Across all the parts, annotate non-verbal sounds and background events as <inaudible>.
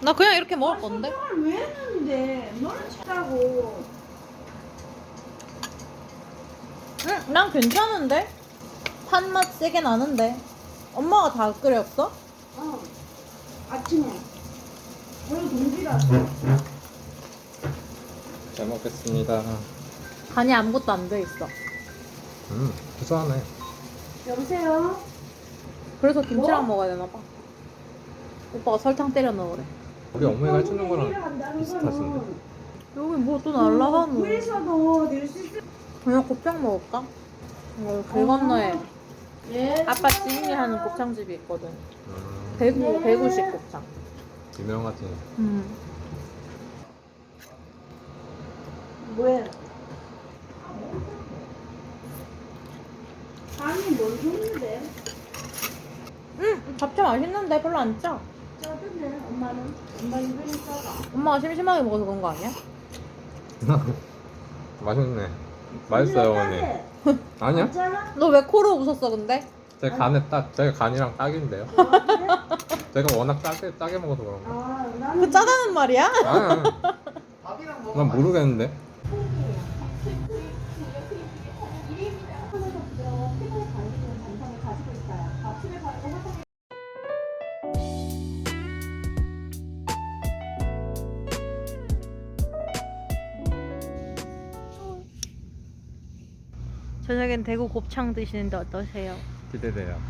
나 그냥 이렇게 먹을 건데. 설탕을 왜 했는데? 너는 치라고. 응, 난 괜찮은데? 탄맛 세게 나는데. 엄마가 다 끓였어? 어. 아침에. 오늘 동기라. 잘 먹겠습니다. 간이 아무것도 안 돼 있어. 음, 구수하네. 여보세요? 그래서 김치랑 뭐? 먹어야 되나 봐. 오빠가 설탕 때려 넣으래. 우리 어머니가 해주는 거랑 비슷하신데. 여기 뭐 또 날라가노. 구에서도 낼 수 있을 그냥 곱창 먹을까? 어, 길 건너에 예. 아빠 지인이 하는 곱창집이 있거든. 음, 대구, 네. 대구식 곱창. 유명하지. 음. 뭐야? 아니 뭘 줬는데? 음, 잡채 맛있는데 별로 안 짜. 짜던데 엄마는? 엄마 입에는 짜가. 엄마가 심심하게 먹어서 그런 거 아니야? <laughs> 맛있네. 맛있어요, 어머니. <laughs> 아니야? 짜나? 너왜 코로 웃었어 근데? 제 간에 딱, 제 간이랑 딱인데요. <laughs> 제가 워낙 짜게, 짜게 먹어서 그런 거. 아 나는 그 짜다는 말이야? 아니, 난 모르겠는데. 저녁엔 대구 곱창 드시는데 어떠세요? 기대돼요.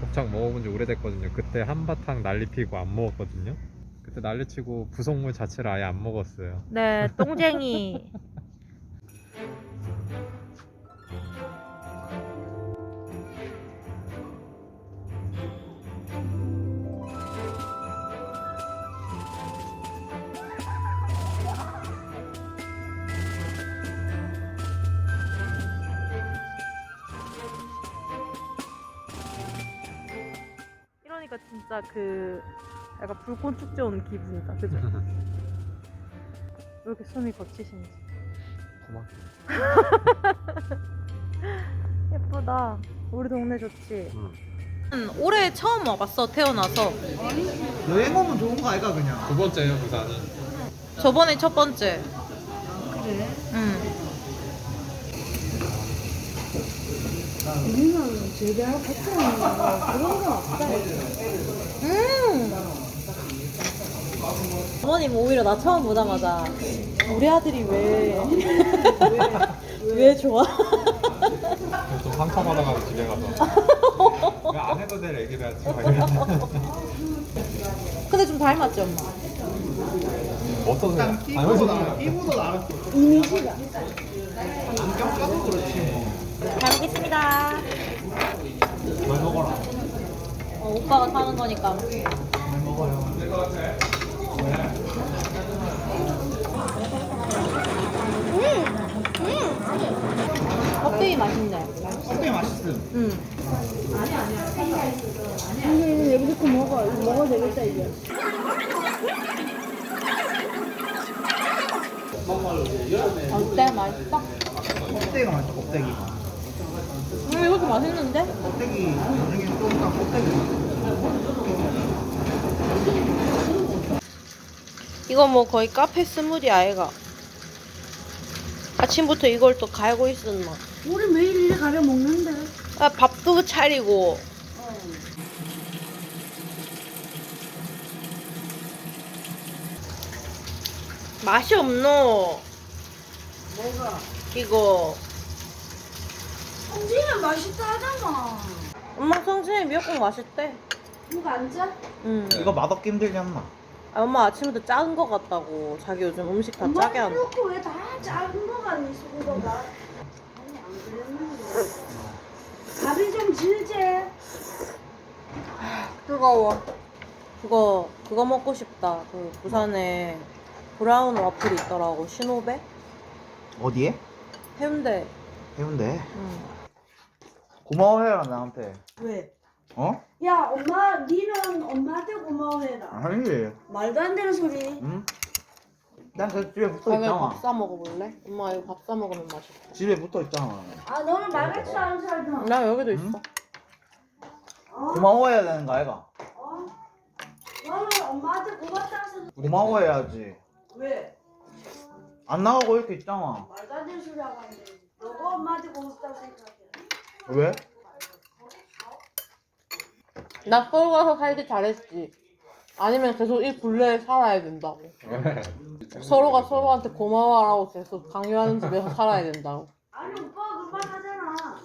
곱창 먹어본 지 오래됐거든요. 그때 한바탕 난리 피고 안 먹었거든요. 그때 난리 치고 부속물 자체를 아예 안 먹었어요. 네, <laughs> 똥쟁이. 진짜 그 약간 불꽃 축제 온 기분이다, 그죠? 왜 이렇게 숨이 거치신지. 고마워. <laughs> 예쁘다. 우리 동네 좋지. 응. 음, 올해 처음 와봤어 태어나서. 여행 오면 좋은 거 아이가 그냥 두 번째요, 부산이. 저번에 첫 번째. 그래. 응. 우리는 제대로 같은 그런 건 없다. 음. 어머님 오히려 나 처음 보자마자 우리 아들이 왜 <laughs> 왜 좋아? 좀 상처받아가지고 집에 가서. 왜 <laughs> 안 해도 될 얘기를 하지? 막 이랬는데. 근데 좀 닮았지 엄마. 어떠세요? 이보도 나 이보도 나았어 이미지가. 안경 까도 그렇지 뭐잘 먹겠습니다. 뭘 먹어라 어, 오빠가 사는 거니까. 뭘 먹어요 껍데기 맛있네. 껍데기 맛있음 응. 근데 여기서 먹어. 이거 먹어도 되겠다 이제. 어때? 맛있어? 껍데기가 맛있어 껍데기가 음, 이것도 맛있는데? 껍데기 나중에 좀 이따 껍데기 이거 뭐 거의 카페 스무디 아이가. 아침부터 이걸 또 갈고 있었나. 우리 매일 이래 가려 먹는데. 아, 밥도 차리고. 어. 맛이 없노. 뭐가? 이거. 성진이 맛있다 하잖아. 엄마 성진이 미역국 맛있대. 누가 안 짜? 응. 이거 맛없기 힘들지 않나? 아, 엄마 아침부터 작은 거 같다고. 자기 요즘 음식 다 엄마 짜게 한다. 그렇고 왜 다 작은 거가 있는 거가? 아니 안 그랬는데. 밥이 좀 질제. 뜨거워. 그거 그거 먹고 싶다. 그 부산에 브라운 와플이 있더라고. 신호배? 어디에? 해운대. 해운대 응. 고마워해라 나한테 왜? 어? 야 엄마 니는 엄마한테 고마워해라. 아니지 말도 안 되는 소리. 응? 난그 집에 붙어 다음에 있잖아 밥사 먹어볼래? 엄마 이거 밥사 먹으면 맛있어. 집에 붙어 있잖아 아 너는 말같이 안 살다. 나 여기도 응? 있어. 어? 고마워해야 되는 거 아이가? 어? 너는 엄마한테 고맙다 해서 고마워해야지. 왜? 안 나가고 이렇게 있잖아. 말도 안 되는 소리 하고 있는데 너가 엄마한테 고맙다고 생각해 왜? 나 서울 가서 살기 잘했지. 아니면 계속 이 굴레에 살아야 된다고. <laughs> 서로가 서로한테 고마워하라고 계속 강요하는 집에서 살아야 된다고. 아니 오빠가 그말 하잖아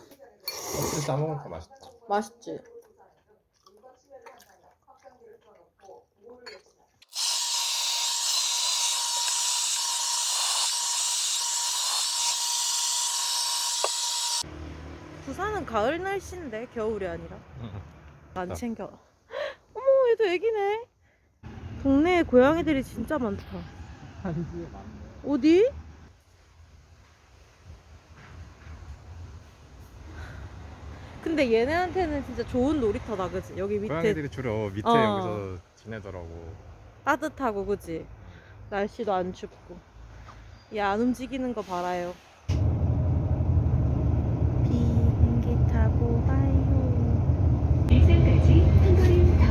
소스 싸먹으니까 맛있다. 맛있지? 부산은 가을 날씨인데 겨울이 아니라 안 아. 챙겨. 어머 얘도 애기네. 동네에 고양이들이 진짜 많다. 어디? 근데 얘네한테는 진짜 좋은 놀이터다, 그지? 여기 밑에 고양이들이 주로 밑에 어. 여기서 지내더라고. 따뜻하고, 그지? 날씨도 안 춥고. 얘 안 움직이는 거 봐라요. 비행기 타고 가요. 일산까지 한 걸음 더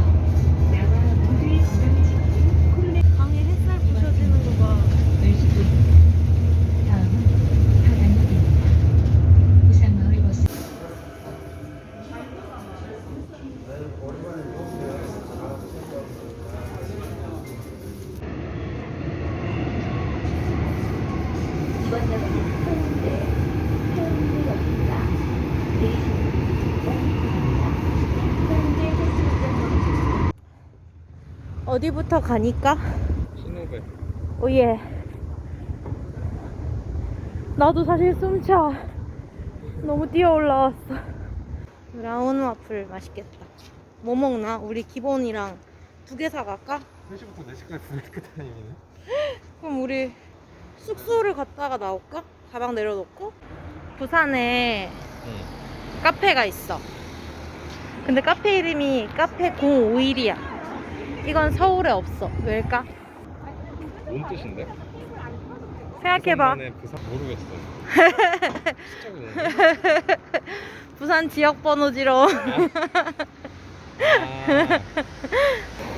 나와 모두의 건강을 지키는 코로나 방에 햇살 부셔지는 거 봐. 10분 다음은 하단역입니다. 부산마을 버스 이번 역은 해운대 해운대역입니다. 내리시는 옹입니다. 해운대 버스 어디부터 가니까? 신호배. 오예. 나도 사실 숨차. 너무 뛰어 올라왔어. 브라운 와플 맛있겠다. 뭐 먹나? 우리 기본이랑 두 개 사갈까? 3시부터 4시까지 브레이크 타임이네. 그럼 우리 숙소를 갔다가 나올까? 가방 내려놓고? 부산에 응. 카페가 있어. 근데 카페 이름이 카페 051이야. 이건 서울에 없어. 왜일까? 뭔 뜻인데? 생각해봐. 부산만의 부산 모르겠어. <laughs> 부산 지역 번호지로. 아,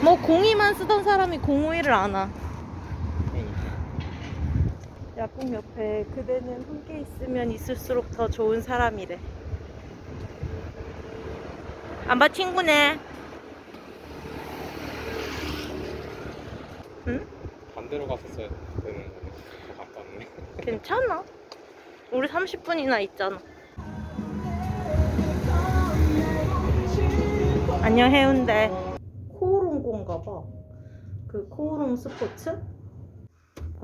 뭐 02만 쓰던 사람이 051을 안 와. 그러니까. 약국 옆에 그대는 함께 있으면 있을수록 더 좋은 사람이래. 안봐 친구네. 응? 반대로 갔었어야 되는 거네. 더 가깝네. 괜찮아. 우리 30분이나 있잖아. 안녕 해운대. 코오롱고인가 봐. 그 코오롱 스포츠?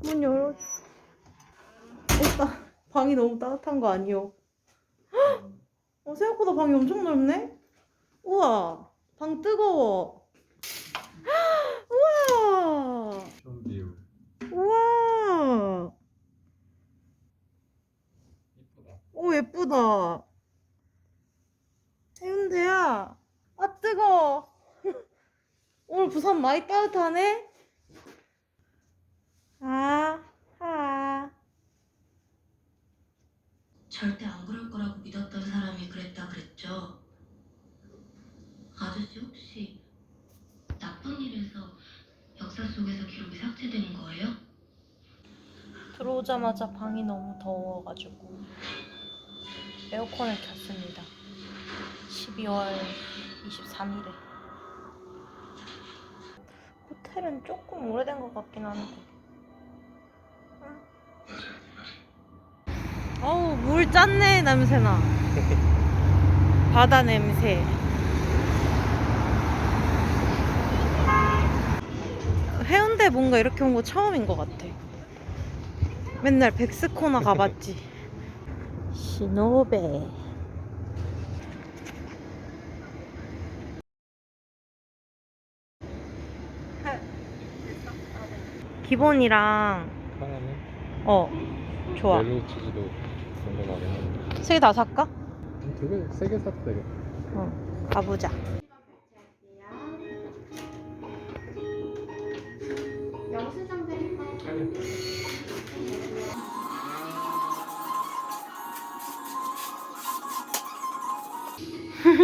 문 열어. 오빠 방이 너무 따뜻한 거 아니요? 헉! 어, 생각보다 방이 엄청 넓네. 우와 방 뜨거워. 헉! 우와. 우와. 이쁘다. 오 예쁘다. 해운대야. 아 뜨거. <laughs> 오늘 부산 많이 따뜻하네. 아, 아. 절대 안 그럴 거라고 믿었던 사람이 그랬다 그랬죠. 아저씨 혹시 들어오자마자 방이 너무 더워가지고 에어컨을 켰습니다. 12월 23일에. 호텔은 조금 오래된 것 같긴 한데. 응. 어우, 물 짠내 냄새나. <laughs> 바다 냄새. 해운대 뭔가 이렇게 온 거 처음인 것 같아. 맨날 백스코나 가봤지. <laughs> 신호배. 기본이랑 하나는 어 좋아. 멜로우 치즈도 궁금하긴 한데. 세개 다 살까? 두개 세 개 사도 되겠다. 어 가보자.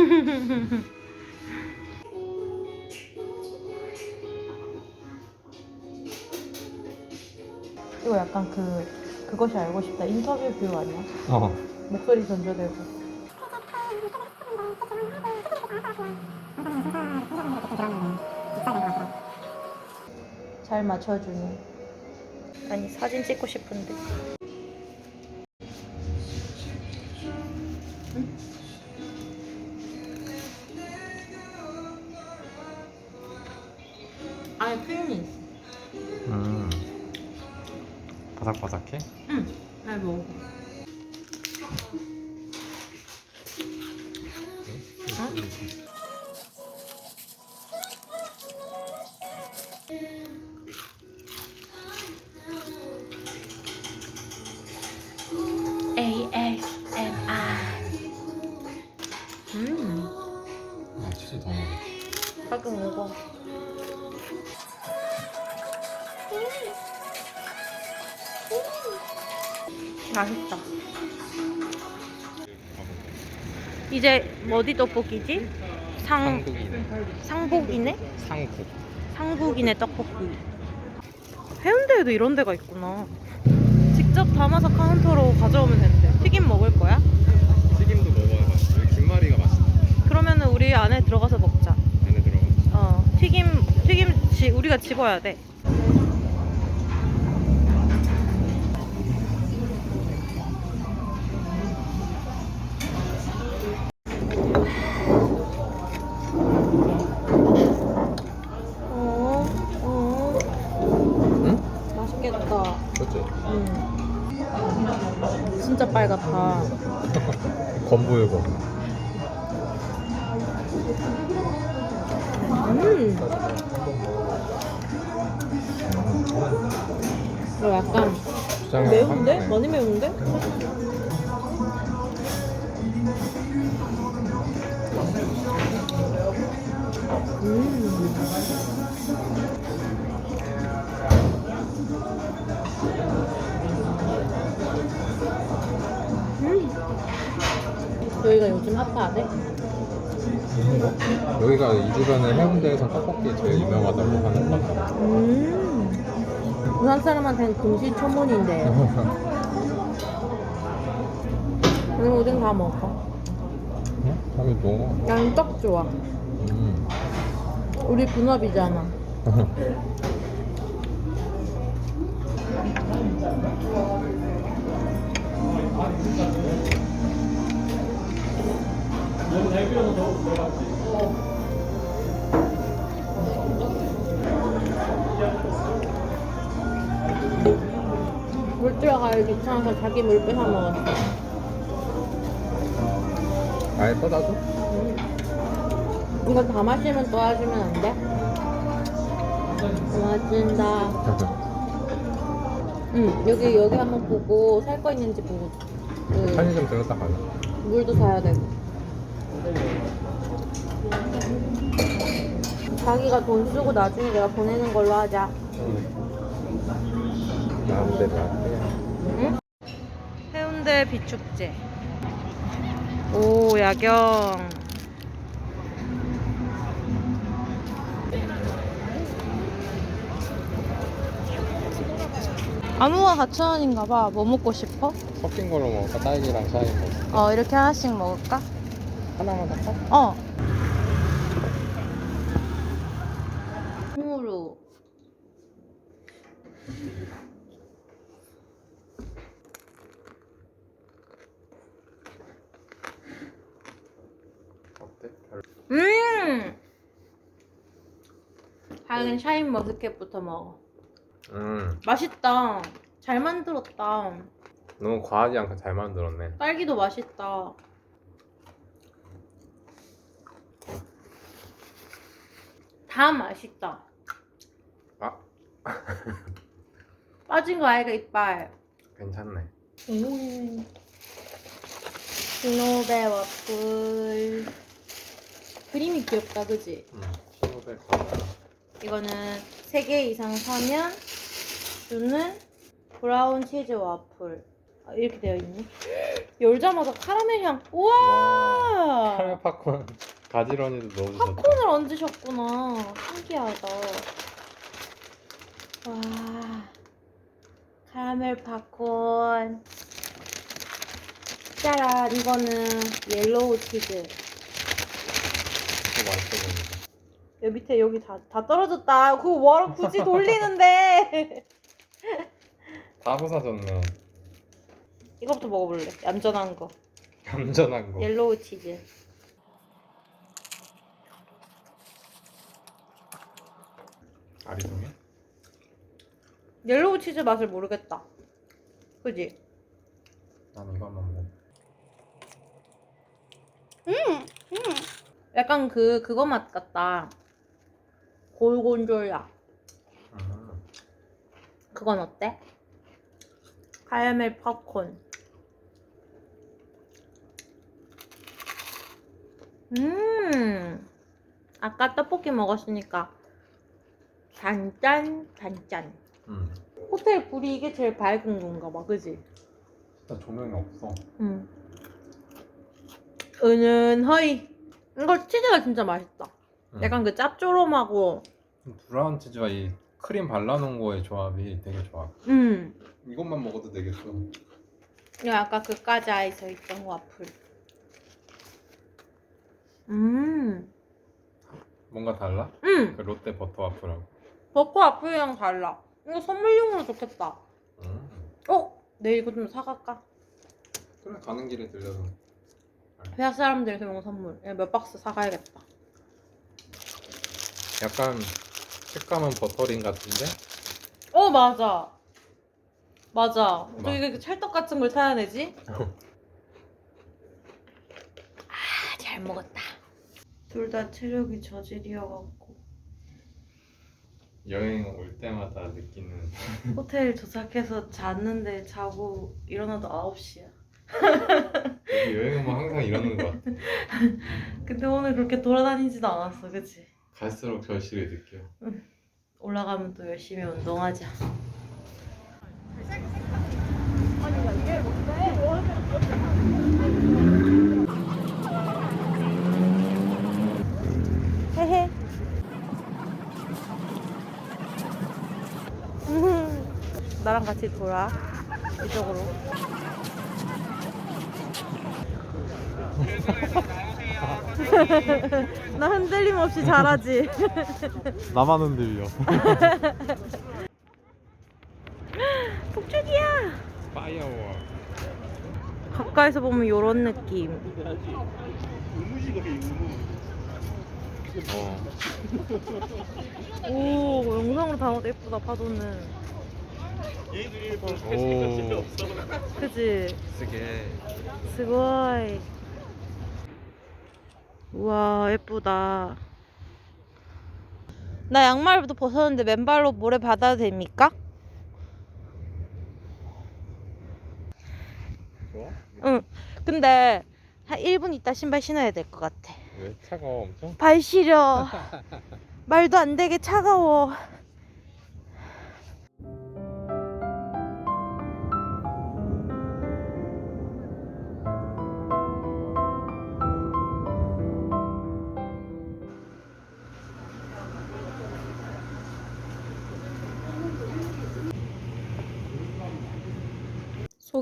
<laughs> 약간 그 그것이 알고 싶다 인터뷰 뷰 아니야? 어. 목소리 전조되고. 잘 맞춰주니. 아니 사진 찍고 싶은데. 음. 아, 치즈 더 먹어. 가끔 먹어. 맛있다. 이제 어디 떡볶이지? 상 한국이네. 상복이네? 상국. 상국이네 떡볶이. 해운대에도 이런 데가 있구나. 직접 담아서 카운터로 가져오면 되는데. 튀김 먹을 거야? 튀김도 먹어야 맛있어. 여기 김말이가 맛있어. 그러면은 우리 안에 들어가서 먹자. 안에 들어가. 어, 튀김 튀김 지, 우리가 집어야 돼. 매운데? 많이 매운데? 음. 음. 여기가 요즘 핫하대? 여기가 이 주변에 해운대에서 떡볶이 제일 유명하다고 하는 것 같아. 음. 부산 사람한테는 금시초문인데. 오늘 오뎅 다 먹어. 응? 먹어. 난떡 좋아. 음. 우리 분업이잖아. 물 <laughs> 들어 귀찮아서 자기 물 뺏어 먹었어. 아예 떠다줘? 이거 다 마시면 도와주면 안 돼? 고맙습니다. <laughs> 응, 여기, 여기 한번 보고 살 거 있는지 보고. 그, 편의점 들었다 가자. 물도 사야 되고. 자기가 돈 쓰고 나중에 내가 보내는 걸로 하자. 마음대로 할게. 응? 해운대 비축제. 오, 야경. 아무가 4,000원인가 봐. 뭐 먹고 싶어? 섞인 걸로 먹을까? 딸기랑 샤인 먹을까? 어, 이렇게 하나씩 먹을까? 하나만 살까? 어. 콩으로. 어때? 별로. 음! 하긴 샤인 머스켓부터 먹어. 음. 맛있다. 잘 만들었다. 너무 과하지 않고 잘 만들었네. 딸기도 맛있다. 다 맛있다. 아, <laughs> 빠진 거 아이가 이빨. 괜찮네. 음. 스노베 와플. 그림이 귀엽다, 그지? 음. 신호백 과자. 이거는 3개 이상 사면 주는 브라운 치즈 와플. 아, 이렇게 되어 있네. 열자마자 카라멜 향. 우와! 카라멜 팝콘 가지런히도 넣어주셨다. 팝콘을 얹으셨구나. 신기하다. 와. 카라멜 팝콘. 짜란, 이거는 옐로우 치즈. 그거 맛있어 보인다. 여기 밑에 여기 다, 다 떨어졌다. 그거 뭐하러 굳이 <laughs> 돌리는데. 다 부사졌네. 이거부터 먹어볼래. 얌전한 거. 얌전한 거. 옐로우 치즈. 아리송이? 옐로우 치즈 맛을 모르겠다. 그지? 난 이것만 먹어. 약간 그 그거 맛 같다. 골곤졸라. 음. 그건 어때? 카라멜 팝콘. 음. 아까 떡볶이 먹었으니까 단짠 단짠. 음. 호텔 불이 이게 제일 밝은 건가 봐, 그지? 진짜 조명이 없어. 응. 은은허이. 이거 치즈가 진짜 맛있다. 음. 약간 그 짭조름하고, 브라운 치즈와 이 크림 발라놓은 거의 조합이 되게 좋아. 음. 이것만 먹어도 되겠어. 이거 아까 그 까자에서 있던 와플. 음. 뭔가 달라? 음. 그 롯데 버터 와플하고. 버터 와플이랑 달라. 이거 선물용으로 좋겠다. 음. 어? 내일 이거 좀 사갈까? 그래 가는 길에 들려서. 회사 사람들한테 먹는 선물. 이거 몇 박스 사가야겠다. 약간 식감은 버터링 같은데 어, 맞아. 맞아. 뭐? 저기 그 찰떡 같은 걸 사야 되지? <laughs> 아, 잘 먹었다. 둘 다 체력이 저질이어갖고 여행 올 때마다 느끼는 호텔 도착해서 잤는데 자고 일어나도 9시야. <laughs> 여행 오면 항상 이러는 것 같아. <laughs> 근데 오늘 그렇게 돌아다니지도 않았어, 그치? 갈수록 절실히 느껴. 올라가면 또 열심히 운동하자. 헤헤. 나랑 같이 돌아. 이쪽으로. <laughs> 나 흔들림 없이 잘하지. <laughs> 나만 흔들려. <laughs> 폭죽이야. 파이어워. 가까이서 보면 요런 느낌. 어. 오, 영상으로 담아도 예쁘다, 파도는. 오. 그지? 쓰게. 스고이. 우와, 예쁘다. 나 양말부터 벗었는데 맨발로 모래 받아도 됩니까? 좋아? 응. 근데 한 1분 있다 신발 신어야 될 것 같아. 왜 차가워 엄청? 발 시려. <laughs> 말도 안 되게 차가워.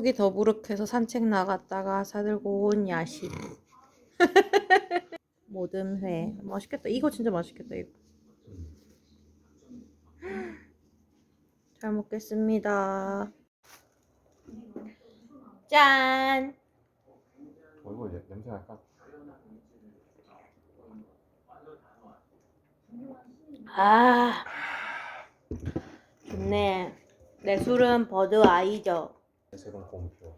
속이 더부룩해서 산책 나갔다가 사들고 온 야식. <laughs> 모듬회 맛있겠다. 이거 진짜 맛있겠다. 이거. <gasps> 잘 먹겠습니다. 짠. 냄- 냄새 약간 아, 좋네. 내 술은 버드와이저. 새로운 공표.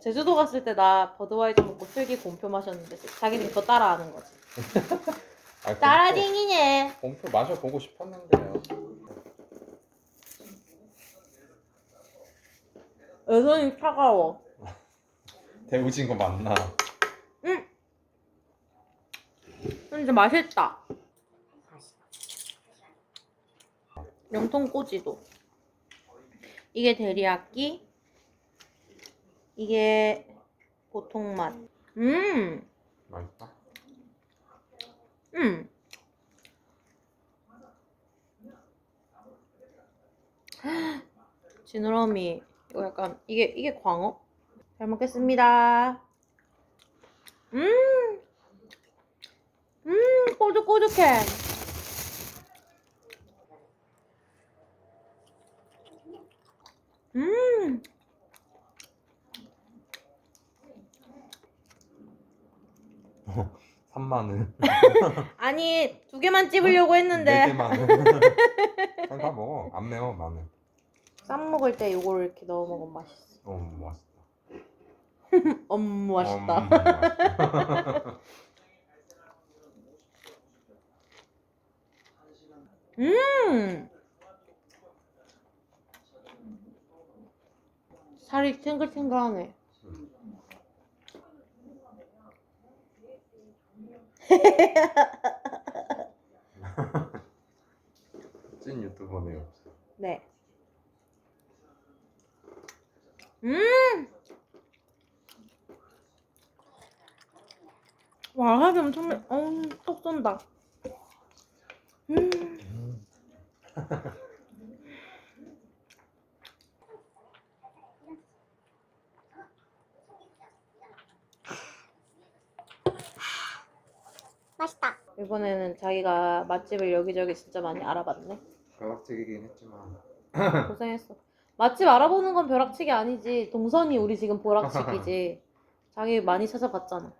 제주도 갔을 때 나 버드와이저 먹고 슬기 곰표 마셨는데 자기는 그거 따라하는 거지. <laughs> 아, 따라쟁이네. 공표, 공표 마셔보고 싶었는데요. 여전히 차가워. <laughs> 데우진 거 맞나? 근데 맛있다. 염통 꼬지도. 이게 데리야끼. 이게 보통 맛. 음, 맛있다. 음. 지느러미 이거 약간 이게 이게 광어? 잘 먹겠습니다. 음, 음 꼬득꼬득해. 음, 3만 원. 아니 두 개만 찝으려고 네 했는데 개만. <laughs> 다 먹어. 안 매워 마늘. 쌈 먹을 때 이거를 이렇게 넣어 먹으면 맛있어. 어 맛있다. <laughs> 음 맛있다. 음, 맛있다. 음. 살이 탱글탱글하네. 찐 유튜버네요. 네. 음. 와사비 엄청 매. 어우, 톡 쏜다. 음. 맛있다. 이번에는 자기가 맛집을 여기저기 진짜 많이 알아봤네. 벼락치기긴 했지만. <laughs> 고생했어. 맛집 알아보는 건 벼락치기 아니지. 동선이 우리 지금 벼락치기지. 자기 많이 찾아봤잖아.